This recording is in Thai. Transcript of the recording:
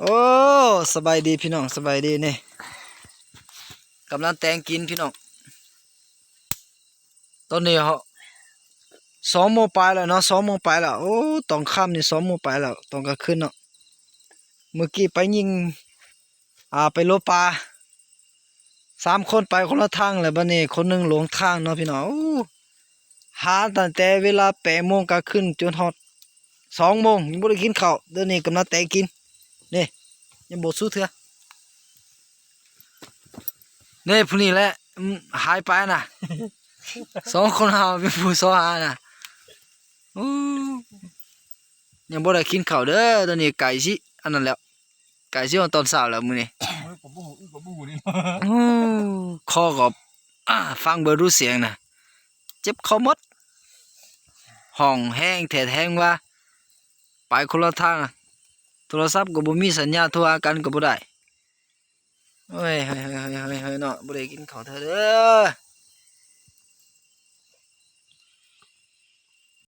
โอ้สบายดีพี่น้องสบายดีนี่กำลังแตงกินพี่น้องตอนนี้เขาสองโมงไปแล้วเนาะสองโมงไปแล้วโอ้ตอนค่ำนี่สองโมงไปแล้วตอนกลางคืนเนาะเมื่อกี้ไปยิง อ่าไปโลปลาสามคนไปคนละทางเลยบัดนี้คนหนึงหลงทางเนาะพี่น้องหาตั้งแต่เวลาแปดโมงกลางคืนจนฮอดสองโมงยังบ่ได้กินข้าวเดี๋ยวนี้กำลังแตงกิน นี่ยังบสู้เถอะนี่พวกนี้แหละอืมหายไปน่ะสองคนเฮาเป็นผู้สอหาน่ะอู้ยังบ่ได้กินข้าวเด้อตอนนี้ไก่สิอันนั้นแล้วไก่สิวันตอนเช้าแล้วมื้อนี้ผมบูผมบูนี่อู้คอก็อ่าฟังเบ่รู้เสียงน่ะเจ็บคอหมดห้องแห้งแท้แท้งว่า ไปคนละทางอะ โทรศัพท์ก็บ่มีสัญญาโทรหากันก็บ่ได้เฮ้ยเฮ้ยเฮ้ยเฮ้ยเฮ้ยเนาะบ่ได้กินข้าวเถอะเด้อ